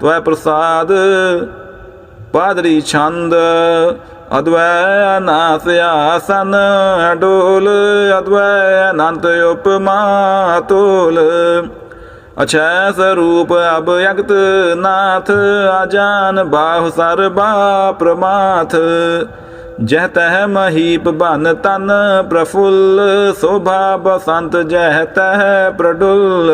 ਤਵੈ ਪ੍ਰਸਾਦ, ਪਾਦਰੀ ਛੰਦ, ਅਦਵੈ ਨਾਸ ਆਸਨ ਡੋਲ ਅਦਵੈ ਅਨੰਤ ਉਪਮਾ ਤੋਲ ਅਛੈ ਸਰੂਪ ਅਬ ਯਗਤ ਨਾਥ ਆਜਾਨ ਬਾਹੁ ਸਰਬਾ ਪ੍ਰਮਾਥ। ਜਹ ਤਹ ਮਹੀਪ ਬਨ ਤਨ ਪ੍ਰਫੁੱਲ, ਸੋਭਾ ਬਸੰਤ ਜਹ ਤਹ ਪ੍ਰਡੁੱਲ।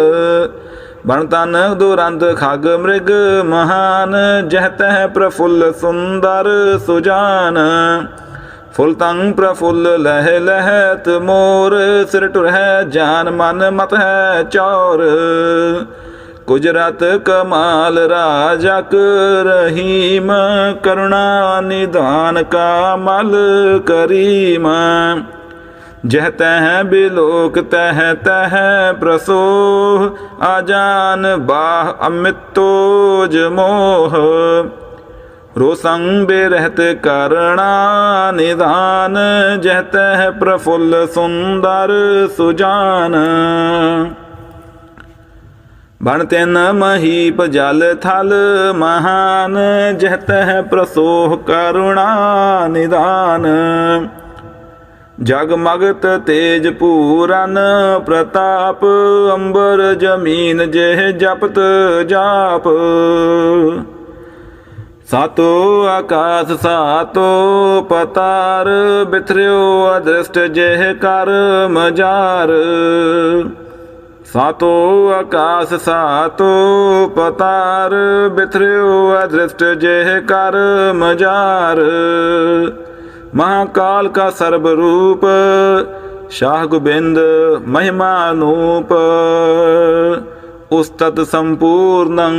ਬਣ ਤਨ ਦੁਰੰਤ ਖਗ ਮ੍ਰਿਗ ਮਹਾਨ, ਜਹ ਤਹ ਪ੍ਰਫੁੱਲ ਸੁੰਦਰ ਸੁਜਾਨ। ਫੁੱਲ ਤੰਗ ਪ੍ਰਫੁੱਲ ਲਹਿ ਲਹਿਤ ਮੋਰ, ਸਿਰ ਟੁਰਹਿ ਜਾਨ ਮਨ ਮਤ ਹੈ ਚੌਰ। ਗੁਜਰਤ ਕਮਾਲ ਰਾਜਕ ਰਹੀਮ, ਕਰੁਣਾ ਨਿਧਾਨ ਕਾ ਮਲ ਕਰੀਮ। ਜਹ ਤਹ ਬਿਲੋਕ ਤਹ ਤਹ ਪ੍ਰਸੋਹ ਆਜਾਨ ਬਾਹ ਅਮਿਤੋਜ ਮੋਹ। ਰੋਸੰਗ ਬਿਰਹਤ ਕਰਣਾ ਨਿਧਾਨ, ਜਹ ਤਹ ਪ੍ਰਫੁੱਲ ਸੁੰਦਰ ਸੁਜਾਨ। ਬਣ ਤਿਨ ਮਹੀਪ ਜਲ ਥਲ ਮਹਾਨ, ਜਹ ਤਹ ਪ੍ਰਸੋਹ ਕਰੁਣਾ ਨਿਧਾਨ। ਜਗਮਗਤ ਤੇਜ ਪੂਰਨ ਪ੍ਰਤਾਪ, ਅੰਬਰ ਜਮੀਨ ਜਿਹ ਜਪਤ ਜਾਪ। ਸਾਤੋ ਆਕਾਸ, ਸਾਤੋ ਪਤਾਰ, ਬਿਥਰਿਓ ਅਦ੍ਰਿਸ਼ਟ ਜਿਹ ਕਰ ਮਜਾਰ। ਸਾਤੋ ਆਕਾਸ, ਸਾਤੋ ਪਤਾਰ, ਬਿਥਰਿਓ ਅਦ੍ਰਿਸ਼ਟ ਜਿਹ ਕਰ ਮਜਾਰ। ਮਹਾਕਾਲ ਕਾ ਸਰਬ ਰੂਪ ਸ਼ਾਹ ਗੋਬਿੰਦ ਮਹਿਮਾ ਅਨੂਪ ਉਸਤਤ ਸੰਪੂਰਨੰ।